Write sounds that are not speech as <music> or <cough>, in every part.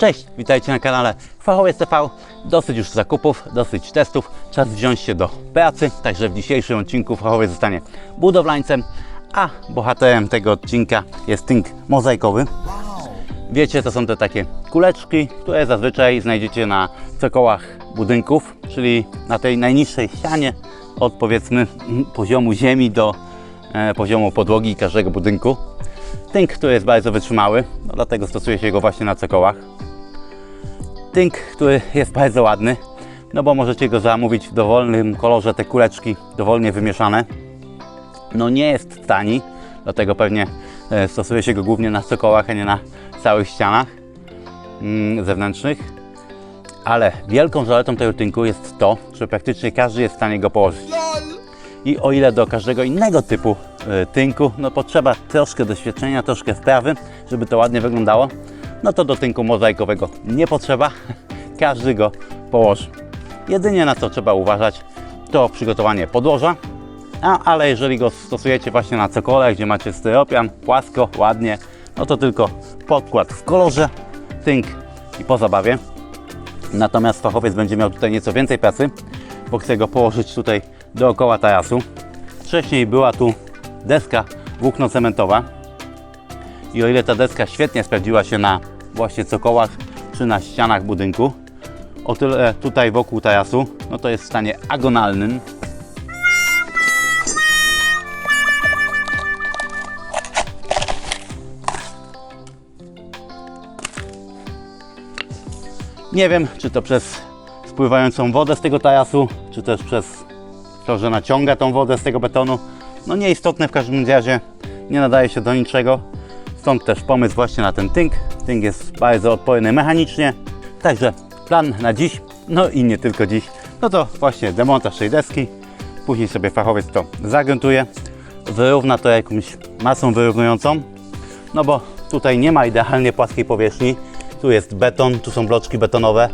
Cześć, witajcie na kanale Fachowiec TV. Dosyć już zakupów, dosyć testów, czas wziąć się do pracy. Także w dzisiejszym odcinku fachowiec zostanie budowlańcem, a bohaterem tego odcinka jest tynk mozaikowy. Wiecie, to są te takie kuleczki, które zazwyczaj znajdziecie na cokołach budynków, czyli na tej najniższej ścianie od powiedzmy <laughs> poziomu ziemi do e, poziomu podłogi każdego budynku. Tynk, który jest bardzo wytrzymały, no dlatego stosuje się go właśnie na cokołach. Tynk, który jest bardzo ładny, no bo możecie go zamówić w dowolnym kolorze, te kuleczki dowolnie wymieszane. No nie jest tani, dlatego pewnie e, stosuje się go głównie na cokołach, a nie na całych ścianach mm, zewnętrznych. Ale wielką zaletą tego tynku jest to, że praktycznie każdy jest w stanie go położyć. I o ile do każdego innego typu y, tynku no potrzeba troszkę doświadczenia, troszkę wprawy, żeby to ładnie wyglądało, no to do tynku mozaikowego nie potrzeba. Każdy go położy. Jedynie na co trzeba uważać to przygotowanie podłoża, a, ale jeżeli go stosujecie właśnie na cokole, gdzie macie styropian, płasko, ładnie, no to tylko podkład w kolorze, tynk i po zabawie. Natomiast fachowiec będzie miał tutaj nieco więcej pracy, bo chcę go położyć tutaj dookoła tarasu. Wcześniej była tu deska włókno-cementowa i o ile ta deska świetnie sprawdziła się na właśnie cokołach czy na ścianach budynku, o tyle tutaj wokół tarasu, no to jest w stanie agonalnym. Nie wiem, czy to przez spływającą wodę z tego tarasu, czy też przez to, że naciąga tą wodę z tego betonu. No nieistotne w każdym razie, nie nadaje się do niczego. Stąd też pomysł właśnie na ten tynk. Tynk jest bardzo odporny mechanicznie. Także plan na dziś, no i nie tylko dziś, no to właśnie demontaż tej deski. Później sobie fachowiec to zagruntuje, wyrówna to jakąś masą wyrównującą, no bo tutaj nie ma idealnie płaskiej powierzchni. Tu jest beton, tu są bloczki betonowe,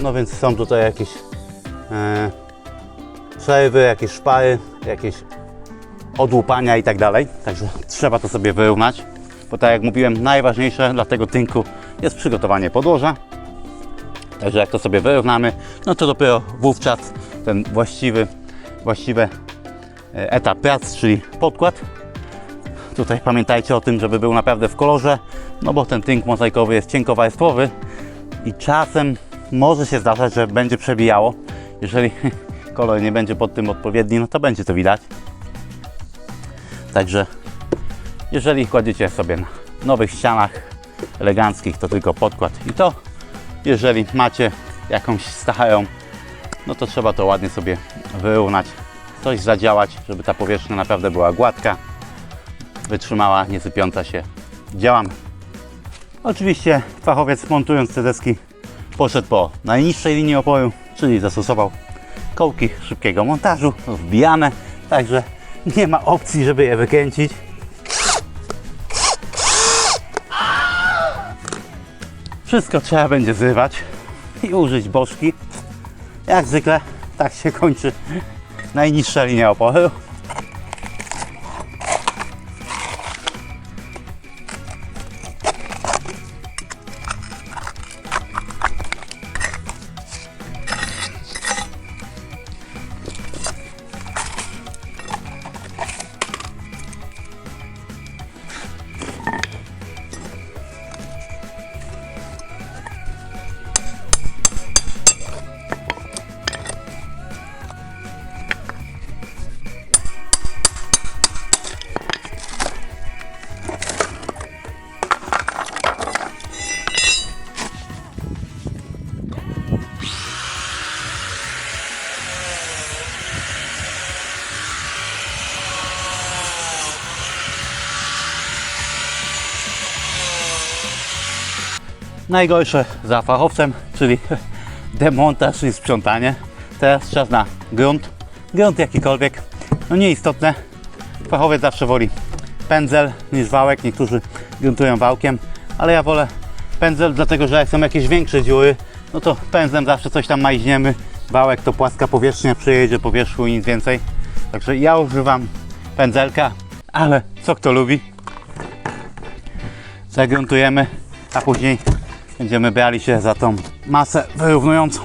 no więc są tutaj jakieś e, przerwy, jakieś szpary, jakieś odłupania i tak dalej. Także trzeba to sobie wyrównać, bo tak jak mówiłem, najważniejsze dla tego tynku jest przygotowanie podłoża. Także jak to sobie wyrównamy, no to dopiero wówczas ten właściwy, właściwy e, etap prac, czyli podkład. Tutaj pamiętajcie o tym, żeby był naprawdę w kolorze, no bo ten tynk mozaikowy jest cienkowarstwowy i czasem może się zdarzać, że będzie przebijało. Jeżeli <laughs> kolor nie będzie pod tym odpowiedni, no to będzie to widać. Także jeżeli kładziecie sobie na nowych ścianach eleganckich, to tylko podkład i to. Jeżeli macie jakąś starą, no to trzeba to ładnie sobie wyrównać, coś zadziałać, żeby ta powierzchnia naprawdę była gładka, wytrzymała, nie sypiąca się. Działamy. Oczywiście fachowiec montując te deski poszedł po najniższej linii oporu, czyli zastosował kołki szybkiego montażu, wbijane, także nie ma opcji, żeby je wykręcić. Wszystko trzeba będzie zrywać i użyć bożki. Jak zwykle tak się kończy najniższa linia oporu. Najgorsze za fachowcem, czyli <laughs> demontaż i sprzątanie. Teraz czas na grunt. Grunt jakikolwiek, no nieistotne. Fachowiec zawsze woli pędzel niż wałek. Niektórzy gruntują wałkiem, ale ja wolę pędzel, dlatego że jak są jakieś większe dziury, no to pędzlem zawsze coś tam majźniemy. Wałek to płaska powierzchnia, przejedzie po wierzchu i nic więcej. Także ja używam pędzelka, ale co kto lubi. Zagruntujemy, a później będziemy brali się za tą masę wyrównującą.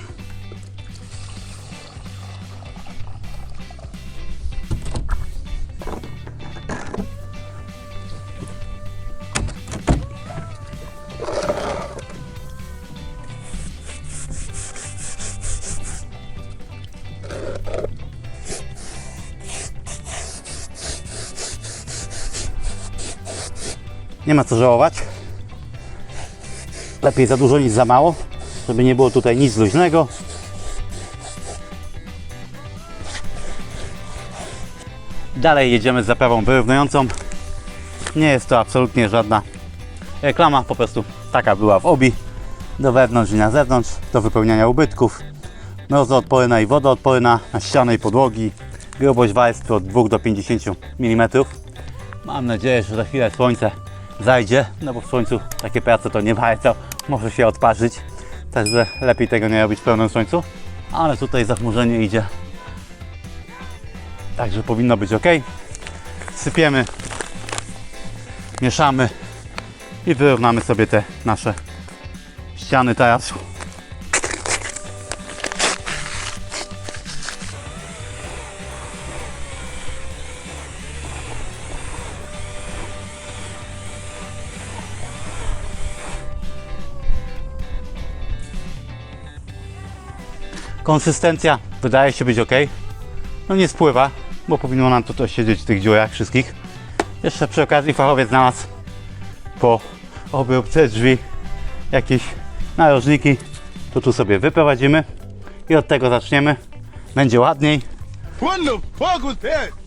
Nie ma co żałować. Lepiej za dużo niż za mało, żeby nie było tutaj nic luźnego. Dalej jedziemy z zaprawą wyrównującą. Nie jest to absolutnie żadna reklama, po prostu taka była w obi. Do wewnątrz i na zewnątrz, do wypełniania ubytków. Mrozoodporna i wodoodporna na ściany i podłogi. Grubość warstwy od 2 do 50 mm. Mam nadzieję, że za chwilę słońce zajdzie, no bo w słońcu takie prace to nie warto, może się odparzyć. Także lepiej tego nie robić w pełnym słońcu. Ale tutaj zachmurzenie idzie. Także powinno być ok. Sypiemy, mieszamy i wyrównamy sobie te nasze ściany tarasu. Konsystencja wydaje się być ok. No nie spływa, bo powinno nam to, to siedzieć w tych dziurach wszystkich. Jeszcze przy okazji fachowiec znalazł po obróbce drzwi jakieś narożniki. To tu sobie wyprowadzimy i od tego zaczniemy. Będzie ładniej. What the fuck was that?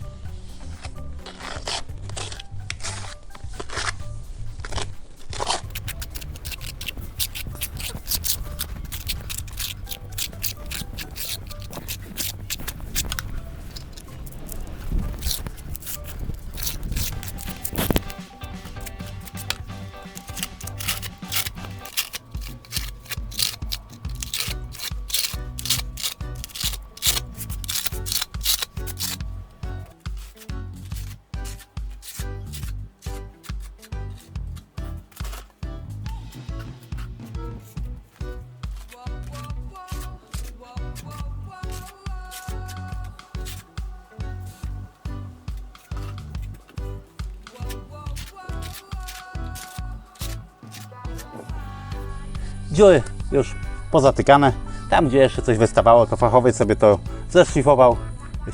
Dziury już pozatykane. Tam, gdzie jeszcze coś wystawało, to fachowiec sobie to zeszlifował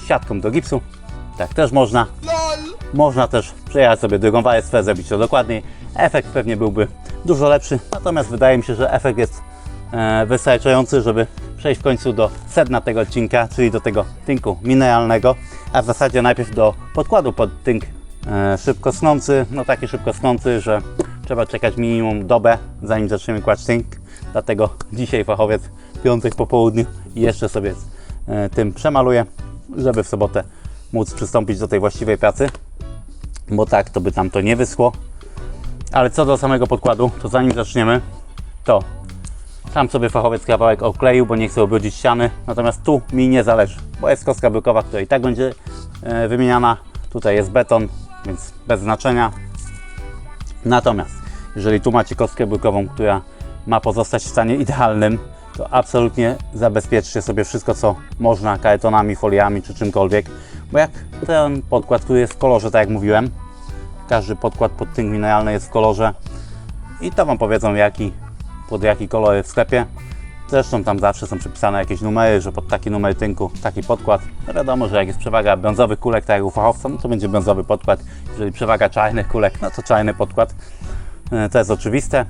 siatką do gipsu. Tak też można. Można też przejechać sobie drugą warstwę, zrobić to dokładniej. Efekt pewnie byłby dużo lepszy, natomiast wydaje mi się, że efekt jest e, wystarczający, żeby przejść w końcu do sedna tego odcinka, czyli do tego tynku mineralnego, a w zasadzie najpierw do podkładu pod tynk e, szybko snący, no taki szybko snący, że trzeba czekać minimum dobę, zanim zaczniemy kłaść tynk, dlatego dzisiaj fachowiec piątek po południu jeszcze sobie e, tym przemaluję, żeby w sobotę móc przystąpić do tej właściwej pracy bo tak to by tam to nie wyschło. Ale co do samego podkładu, to zanim zaczniemy, to tam sobie fachowiec kawałek okleił, bo nie chce obrudzić ściany. Natomiast tu mi nie zależy, bo jest kostka bykowa, która i tak będzie e, wymieniana. Tutaj jest beton, więc bez znaczenia. Natomiast jeżeli tu macie kostkę bykową, która ma pozostać w stanie idealnym, to absolutnie zabezpieczcie sobie wszystko, co można kartonami, foliami czy czymkolwiek, bo jak ten podkład, który jest w kolorze, tak jak mówiłem, każdy podkład pod tynk mineralny jest w kolorze i to Wam powiedzą jaki, pod jaki kolor jest w sklepie. Zresztą tam zawsze są przypisane jakieś numery, że pod taki numer tynku taki podkład. No wiadomo, że jak jest przewaga brązowych kulek, tak jak u fachowca, no to będzie brązowy podkład. Jeżeli przewaga czarnych kulek, no to czarny podkład. E, To jest oczywiste.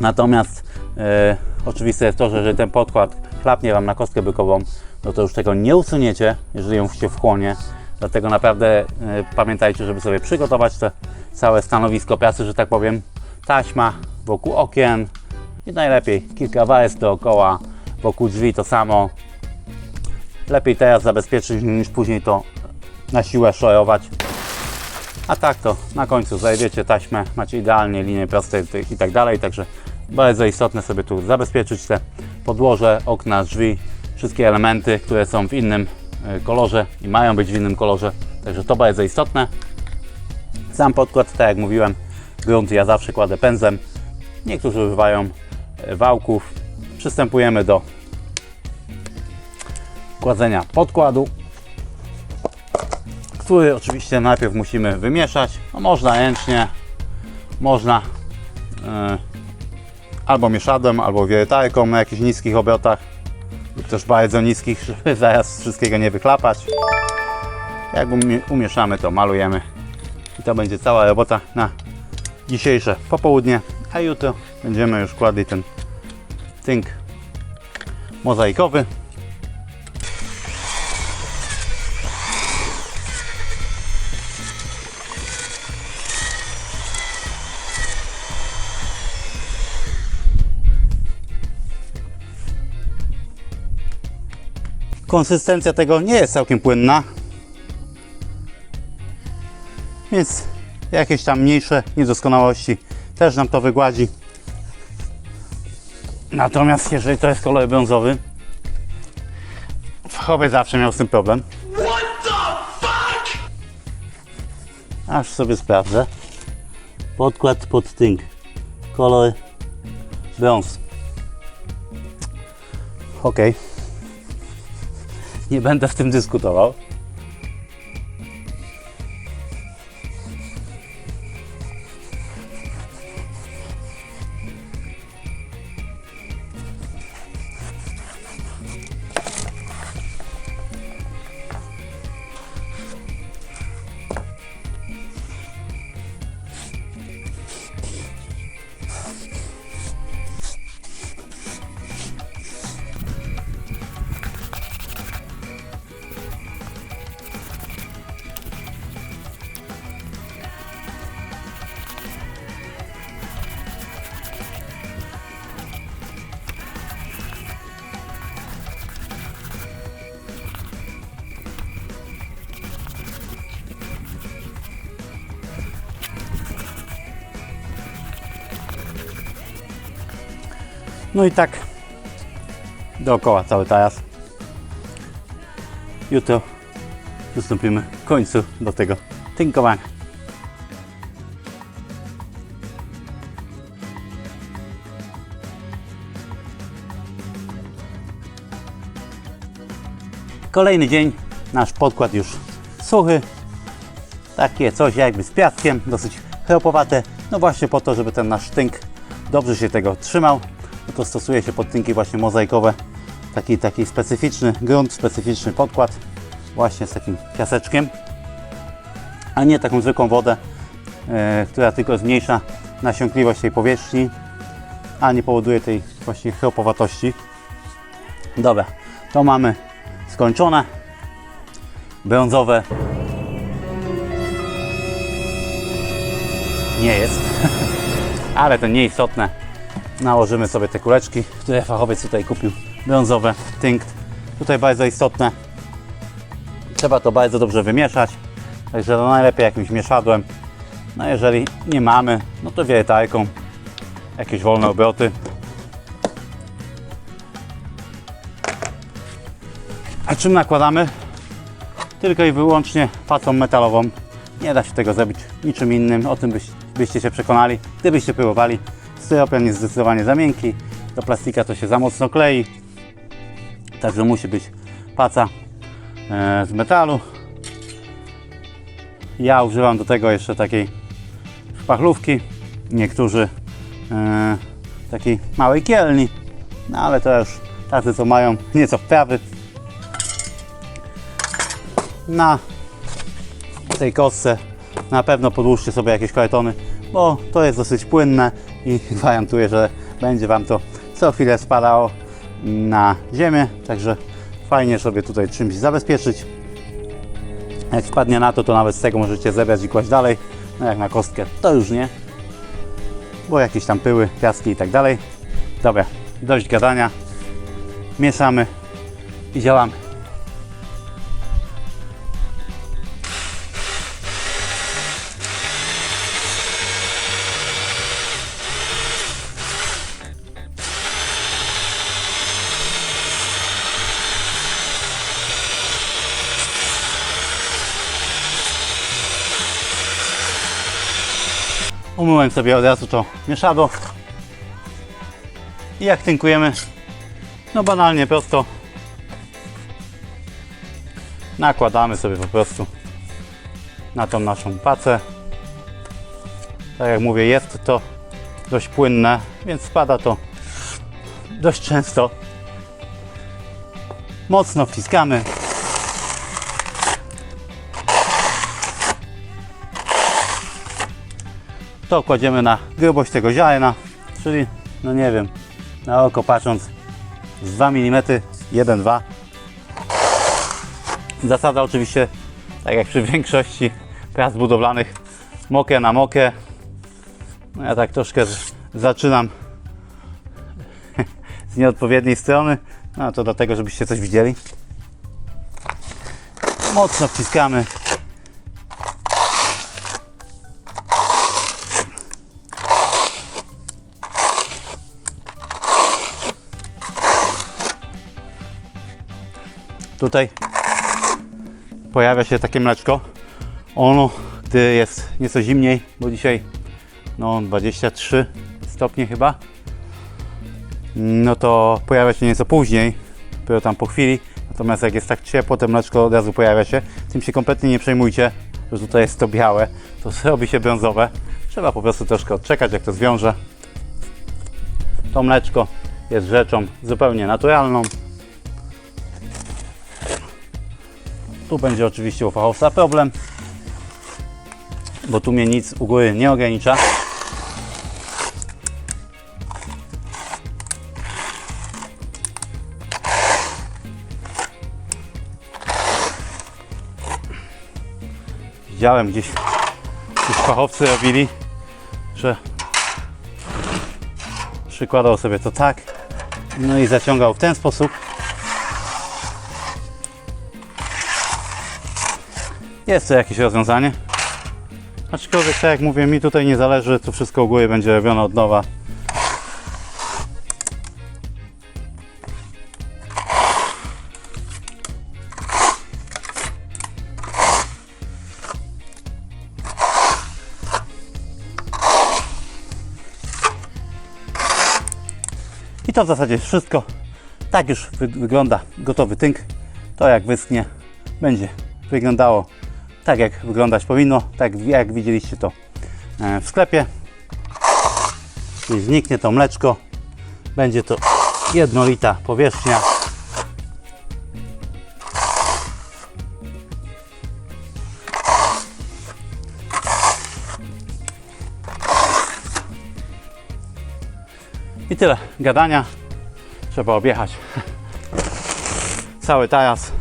Natomiast e, oczywiste jest to, że jeżeli ten podkład chlapnie Wam na kostkę bykową, no to już tego nie usuniecie, jeżeli ją się wchłonie. Dlatego naprawdę e, pamiętajcie, żeby sobie przygotować te całe stanowisko pracy, że tak powiem. Taśma wokół okien i najlepiej kilka warstw dookoła, wokół drzwi to samo. Lepiej teraz zabezpieczyć niż później to na siłę szorować. A tak to na końcu zajdziecie taśmę, macie idealnie linie proste i tak dalej, także bardzo istotne sobie tu zabezpieczyć te podłoże, okna, drzwi, wszystkie elementy, które są w innym e, kolorze i mają być w innym kolorze, także to bardzo istotne. Sam podkład, tak jak mówiłem, grunt ja zawsze kładę pędzlem, niektórzy używają e, wałków. Przystępujemy do kładzenia podkładu, który oczywiście najpierw musimy wymieszać. No, można ręcznie, można e, albo mieszadłem, albo wiertarką na jakichś niskich obrotach lub też bardzo niskich, żeby <laughs> zaraz wszystkiego nie wyklapać. Jak umie- umieszamy, to malujemy. I to będzie cała robota na dzisiejsze popołudnie, a jutro będziemy już kładli ten tynk mozaikowy. Konsystencja tego nie jest całkiem płynna, więc jakieś tam mniejsze niedoskonałości też nam to wygładzi. Natomiast jeżeli to jest kolor brązowy, Fachowy zawsze miał z tym problem. Aż sobie sprawdzę. Podkład pod tynk. Kolor brąz. Ok. Nie będę w tym dyskutował. No i tak dookoła cały taras. Jutro przystąpimy w końcu do tego tynkowania. Kolejny dzień, nasz podkład już suchy. Takie coś jakby z piaskiem, dosyć chropowate. No właśnie po to, żeby ten nasz tynk dobrze się tego trzymał, to stosuje się podtynki właśnie mozaikowe. Taki, taki specyficzny grunt, specyficzny podkład właśnie z takim piaseczkiem, a nie taką zwykłą wodę, e, która tylko zmniejsza nasiąkliwość tej powierzchni, a nie powoduje tej właśnie chropowatości. Dobra, to mamy skończone. Brązowe nie jest, <laughs> ale to nieistotne. Nałożymy sobie te kuleczki, które fachowiec tutaj kupił, brązowe, tynkt. Tutaj bardzo istotne. Trzeba to bardzo dobrze wymieszać. Także to najlepiej jakimś mieszadłem. No jeżeli nie mamy, no to wiertarką. Jakieś wolne obroty. A czym nakładamy? Tylko i wyłącznie facą metalową. Nie da się tego zrobić niczym innym. O tym byś, byście się przekonali, gdybyście próbowali. Styropian jest zdecydowanie za miękki. Do plastika to się za mocno klei. Także musi być paca e, z metalu. Ja używam do tego jeszcze takiej szpachlówki. Niektórzy e, takiej małej kielni. No ale to już tacy co mają nieco wprawy. Na tej kostce na pewno podłóżcie sobie jakieś kartony, bo to jest dosyć płynne i gwarantuję, że będzie Wam to co chwilę spadało na ziemię, także fajnie sobie tutaj czymś zabezpieczyć. Jak spadnie na to, to nawet z tego możecie zebrać i kłaść dalej, no jak na kostkę to już nie, bo jakieś tam pyły, piaski i tak dalej. Dobra, dość gadania, mieszamy i działamy. Umyłem sobie od razu to mieszadło. I jak tynkujemy? No banalnie prosto. Nakładamy sobie po prostu na tą naszą pacę. Tak jak mówię, jest to dość płynne, więc spada to dość często. Mocno wciskamy. To kładziemy na grubość tego ziarna, czyli no nie wiem, na oko patrząc z 2 mm, 1-2. Zasada oczywiście, tak jak przy większości prac budowlanych, mokę na mokę. No ja tak troszkę zaczynam <laughs> z nieodpowiedniej strony, no to dlatego, żebyście coś widzieli. Mocno wciskamy. Tutaj pojawia się takie mleczko. Ono, gdy jest nieco zimniej, bo dzisiaj no 23 stopnie chyba, no to pojawia się nieco później, dopiero tam po chwili. Natomiast jak jest tak ciepło, to mleczko od razu pojawia się. Tym się kompletnie nie przejmujcie, że tutaj jest to białe, to <laughs> robi się brązowe. Trzeba po prostu troszkę odczekać, jak to zwiąże. To mleczko jest rzeczą zupełnie naturalną. Tu będzie oczywiście u fachowca problem, bo tu mnie nic u góry nie ogranicza. Widziałem gdzieś, gdzieś fachowcy robili, że przykładał sobie to tak, no i zaciągał w ten sposób. Jest to jakieś rozwiązanie. Aczkolwiek, tak jak mówię, mi tutaj nie zależy, to wszystko góry będzie robione od nowa. I to w zasadzie wszystko. Tak już wy wygląda gotowy tynk. To jak wyschnie, będzie wyglądało tak jak wyglądać powinno, tak jak widzieliście to e, w sklepie. Czyli zniknie to mleczko, będzie to jednolita powierzchnia. I tyle gadania. Trzeba objechać <laughs> cały taras.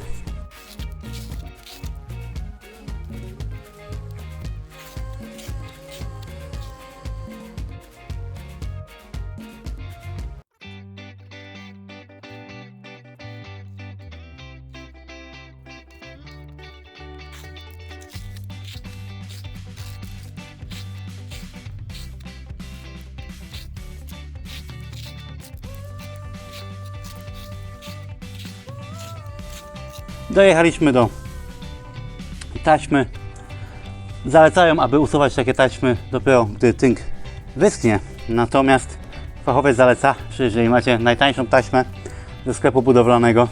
Dojechaliśmy do taśmy. Zalecają, aby usuwać takie taśmy dopiero gdy tynk wyschnie. Natomiast fachowiec zaleca, że jeżeli macie najtańszą taśmę ze sklepu budowlanego,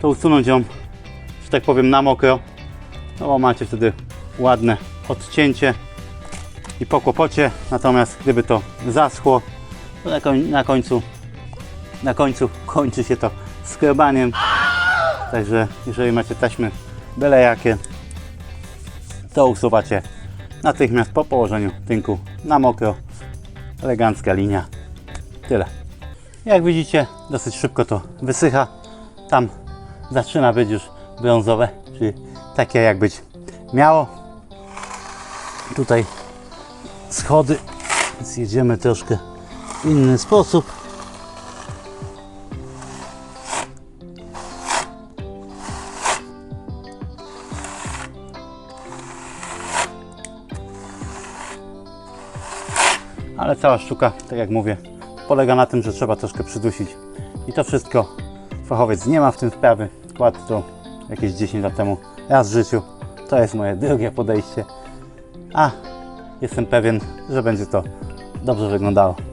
to usunąć ją, że tak powiem, na mokro, no bo macie wtedy ładne odcięcie i po kłopocie. Natomiast gdyby to zaschło, to na, koń, na końcu na końcu kończy się to skrobaniem. Także jeżeli macie taśmy byle jakie, to usuwacie natychmiast po położeniu tynku na mokro. Elegancka linia. Tyle. Jak widzicie, dosyć szybko to wysycha. Tam zaczyna być już brązowe, czyli takie jak być miało. Tutaj schody, więc jedziemy troszkę w inny sposób. Cała sztuka, tak jak mówię, polega na tym, że trzeba troszkę przydusić. I to wszystko fachowiec nie ma w tym wprawy. Kładł to jakieś 10 lat temu raz w życiu. To jest moje drugie podejście. A jestem pewien, że będzie to dobrze wyglądało.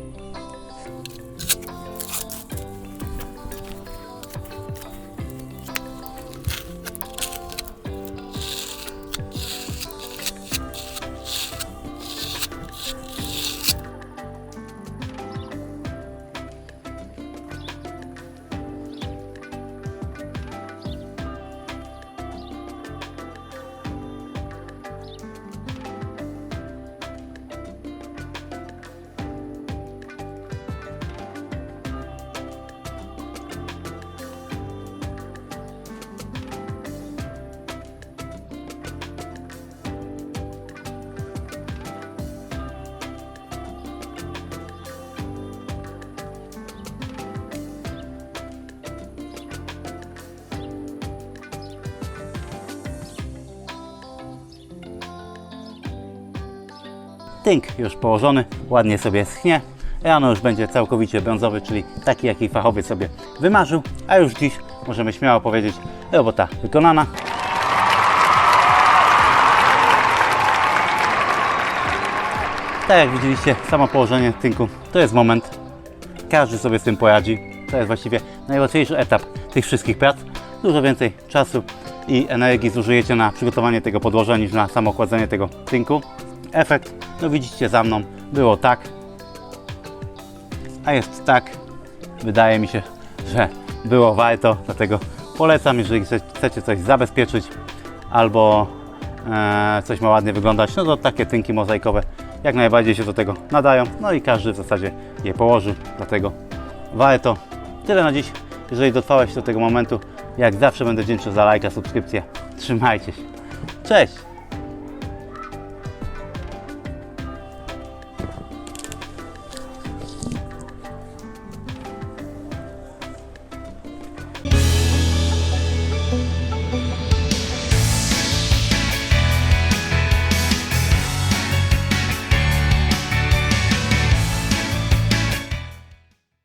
Tynk już położony, ładnie sobie schnie. Rano już będzie całkowicie brązowy, czyli taki jaki fachowiec sobie wymarzył, a już dziś możemy śmiało powiedzieć, robota wykonana. Tak jak widzieliście, samo położenie tynku to jest moment. Każdy sobie z tym poradzi. To jest właściwie najłatwiejszy etap tych wszystkich prac. Dużo więcej czasu i energii zużyjecie na przygotowanie tego podłoża niż na samo kładzenie tego tynku. Efekt, no widzicie za mną, było tak, a jest tak. Wydaje mi się, że było warto, dlatego polecam, jeżeli chce- chcecie coś zabezpieczyć albo e, coś ma ładnie wyglądać, no to takie tynki mozaikowe jak najbardziej się do tego nadają. No i każdy w zasadzie je położy, dlatego warto. Tyle na dziś. Jeżeli dotrwałeś do tego momentu, jak zawsze będę wdzięczny za lajka, subskrypcję. Trzymajcie się. Cześć!